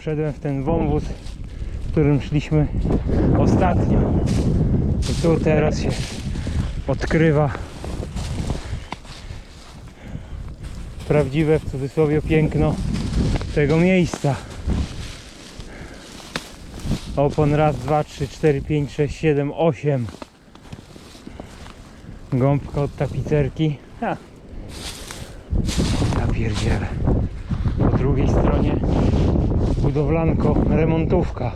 Wszedłem w ten wąwóz, którym szliśmy ostatnio. I tu teraz się odkrywa prawdziwe w cudzysłowie piękno tego miejsca. Opon raz, dwa, trzy, cztery, pięć, sześć, siedem, osiem. Gąbka od tapicerki. Ha. Ja pierdzielę. Po drugiej stronie budowlanko, remontówka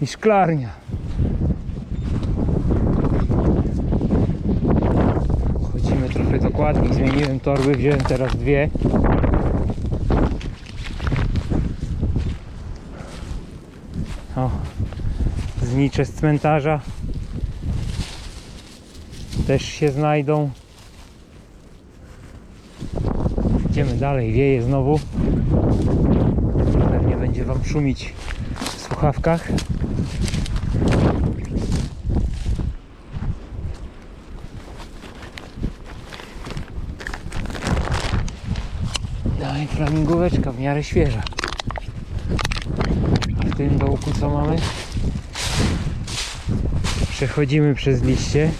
i szklarnia. Chodzimy trochę dokładniej, zmieniłem torby, wziąłem teraz dwie. O, znicze z cmentarza też się znajdą. Idziemy dalej, wieje znowu. Pewnie będzie Wam szumić w słuchawkach. Dalej flamingóweczka w miarę świeża. A w tym dołku co mamy? Przechodzimy przez liście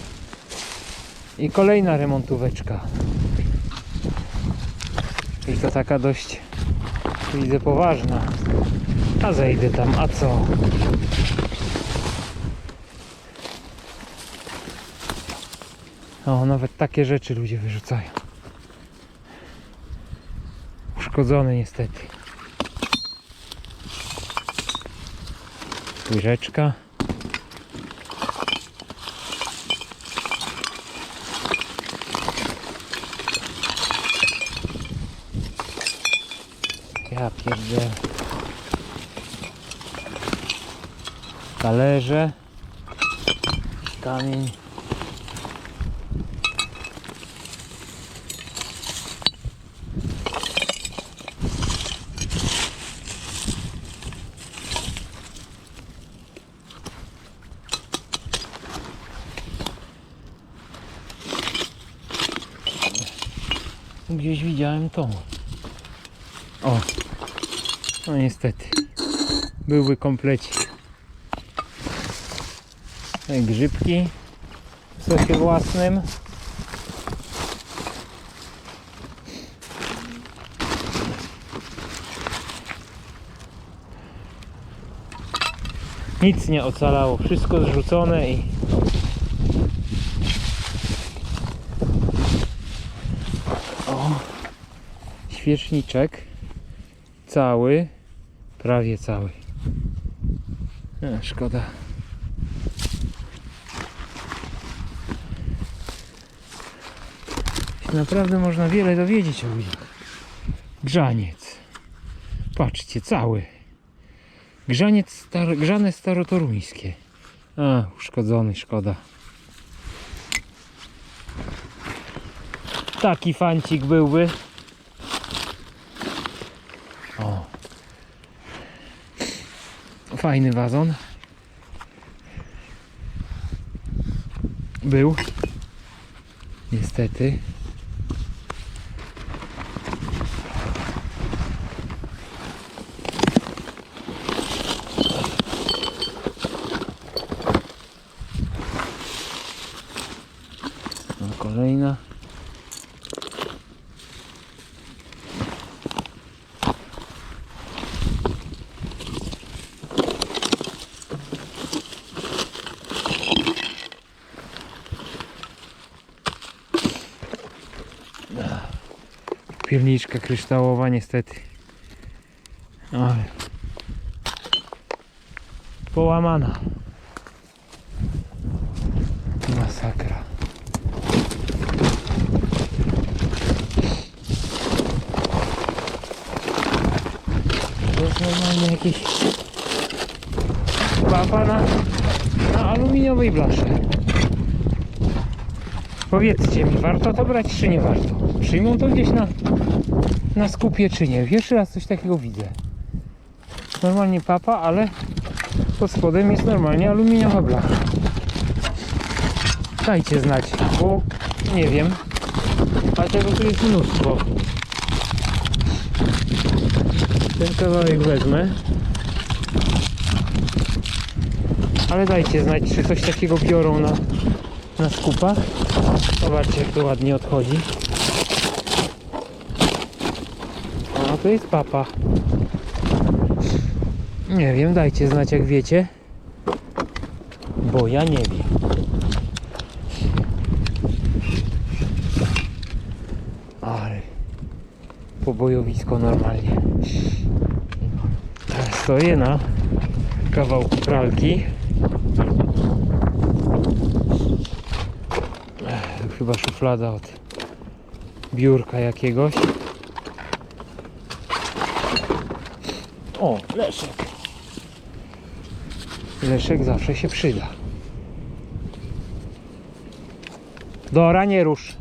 i kolejna remontóweczka. I to taka dość widzę poważna. A zejdę tam, a co? O, nawet takie rzeczy ludzie wyrzucają. Uszkodzone niestety. Łyżeczka. Pierdzielę. Talerze. Kamień. Gdzieś widziałem to. O, no niestety. Byłby komplecik. Grzybki w sosie własnym. Nic nie ocalało, wszystko zrzucone i o, świeczniczek cały, prawie cały. E, szkoda. Naprawdę można wiele dowiedzieć o ludziach. Grzaniec. Patrzcie, cały. Grzaniec star grzane starotoruńskie. A, uszkodzony, szkoda. Taki fancik byłby. Fajny wazon. Był. Niestety. No, kolejna. Pierniczka kryształowa niestety. Ale połamana. Masakra. To jest normalnie jakieś papa na, na aluminiowej blasze. Powiedzcie mi, warto to brać czy nie warto? Przyjmą to gdzieś na, na skupie czy nie? Pierwszy raz coś takiego widzę. Normalnie papa, ale pod spodem jest normalnie aluminiowa blacha. Dajcie znać, bo nie wiem. A tego tu jest mnóstwo. Ten kawałek wezmę. Ale dajcie znać, czy coś takiego biorą na, na skupach. Zobaczcie, jak to ładnie odchodzi. A to jest papa. Nie wiem, dajcie znać, jak wiecie. Bo ja nie wiem. Ale pobojowisko normalnie. Teraz stoję na kawałku pralki. Ech, to chyba szuflada od biurka jakiegoś. O, leszek. Leszek zawsze się przyda. Dora, nie rusz.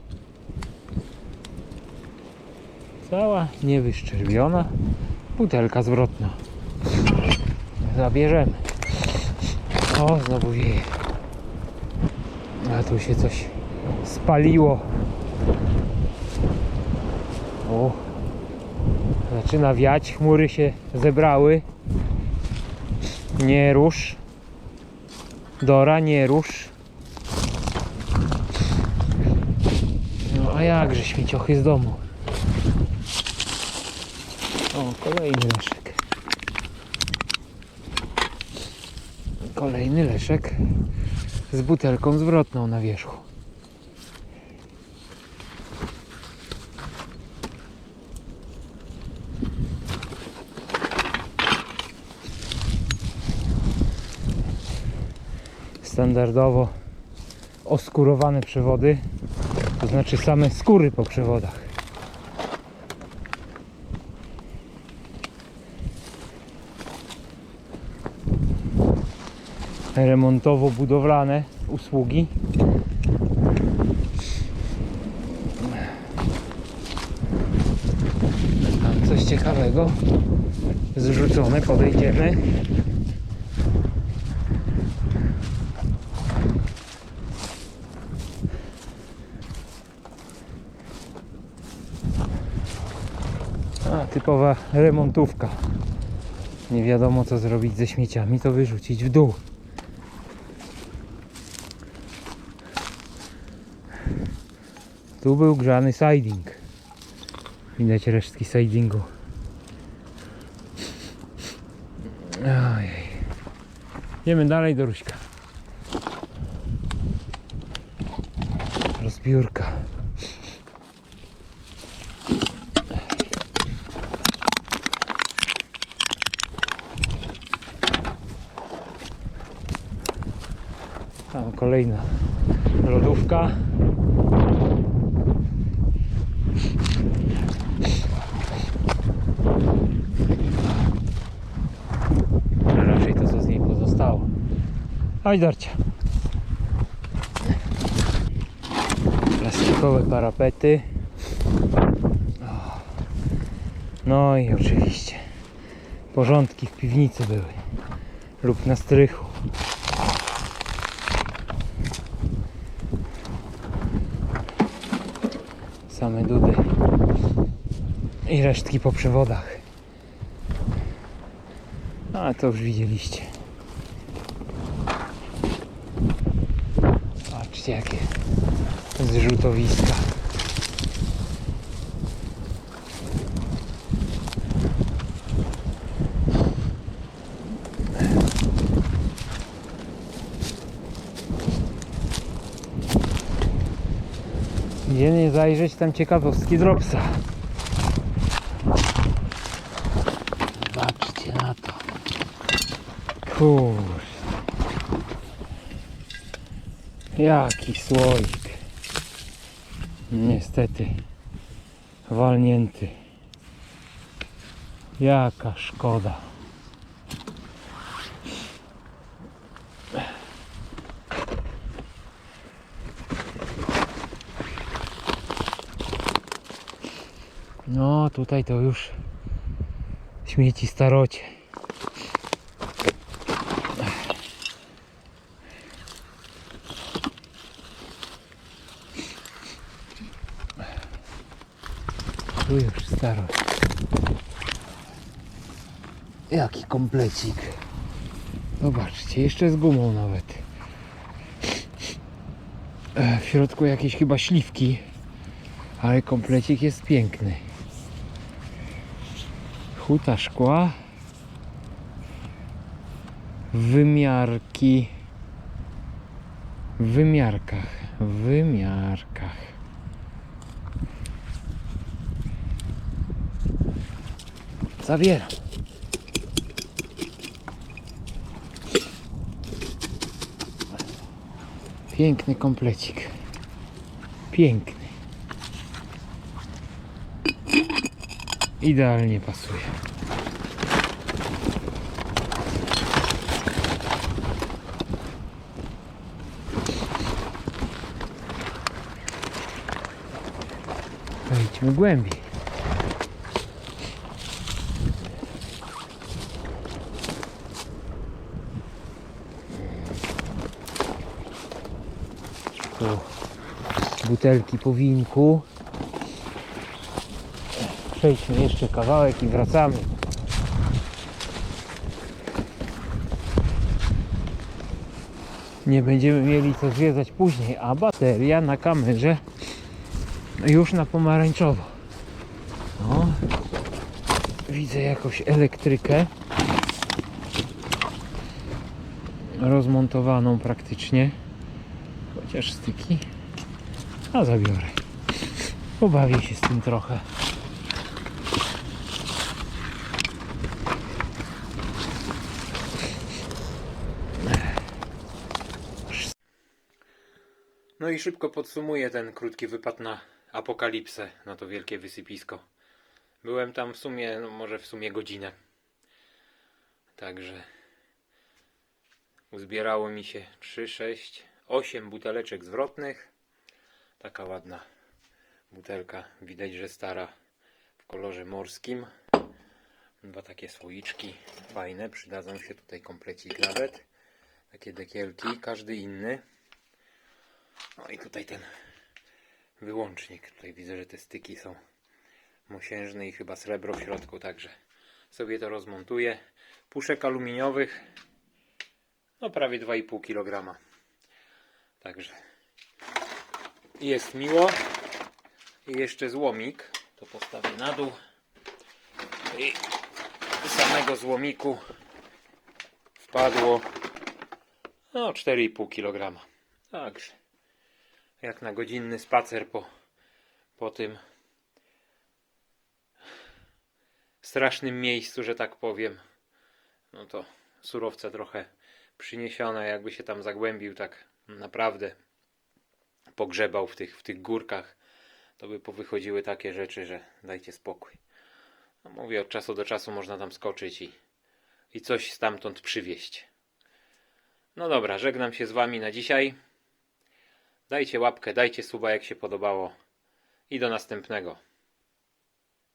Cała niewyszczerbiona. Butelka zwrotna. Zabierzemy. O, znowu wieje. A tu się coś spaliło. O. Zaczyna wiać, chmury się zebrały. Nie rusz. Dora, nie rusz. No a jakże śmieciochy z domu. O, kolejny leszek. Kolejny leszek z butelką zwrotną na wierzchu. Standardowo oskurowane przewody, to znaczy same skóry po przewodach. remontowo-budowlane usługi. Tam coś ciekawego zrzucone, podejdziemy. A, typowa remontówka. Nie wiadomo co zrobić ze śmieciami, to wyrzucić w dół. Tu był grzany siding. Widać resztki sidingu. Ojej. Dalej do Ruśka. Rozbiórka. Tam kolejna lodówka. Raczej to co z niej pozostało. Chodź Dorcia. Plastikowe parapety. No i oczywiście porządki w piwnicy były lub na strychu. Same dudy i resztki po przewodach. A to już widzieliście. Patrzcie jakie zrzutowiska. Gdzie nie zajrzeć tam ciekawostki dropsa. Zobaczcie na to. Kurde. Jaki słoik. Niestety. Walnięty. Jaka szkoda. No tutaj to już śmieci starocie. Tu już starość. Jaki komplecik. Zobaczcie, jeszcze z gumą nawet. E, W środku jakieś chyba śliwki, ale komplecik jest piękny. Huta szkła. Wymiarki. W wymiarkach. W wymiarkach. Zabieram. Piękny komplecik. Piękny. Idealnie pasuje. Wejdźmy głębiej. Tu butelki po winku. Przejdźmy jeszcze kawałek i wracamy. Nie będziemy mieli co zwiedzać później, a bateria na kamerze już na pomarańczowo. No. Widzę jakąś elektrykę rozmontowaną praktycznie. Chociaż styki. A zabiorę. Pobawię się z tym trochę. No i szybko podsumuję ten krótki wypad na apokalipsę, na to wielkie wysypisko. Byłem tam w sumie, no może w sumie godzinę. Także uzbierało mi się 3, 6, 8 buteleczek zwrotnych. Taka ładna butelka, widać, że stara w kolorze morskim. Dwa takie słoiczki fajne, przydadzą się tutaj komplecik nawet. Takie dekielki, każdy inny. No i tutaj ten wyłącznik. Tutaj widzę, że te styki są mosiężne i chyba srebro w środku, także sobie to rozmontuję. Puszek aluminiowych no prawie 2,5 kg. Także jest miło. I jeszcze złomik. To postawię na dół. I z samego złomiku wpadło no 4,5 kg. Także jak na godzinny spacer po, po tym strasznym miejscu, że tak powiem. No to surowce trochę przyniesione, jakby się tam zagłębił tak naprawdę pogrzebał w tych, w tych górkach, to by powychodziły takie rzeczy, że dajcie spokój. No mówię, od czasu do czasu można tam skoczyć i, i coś stamtąd przywieźć. No dobra, żegnam się z Wami na dzisiaj. Dajcie łapkę, dajcie suba jak się podobało i do następnego.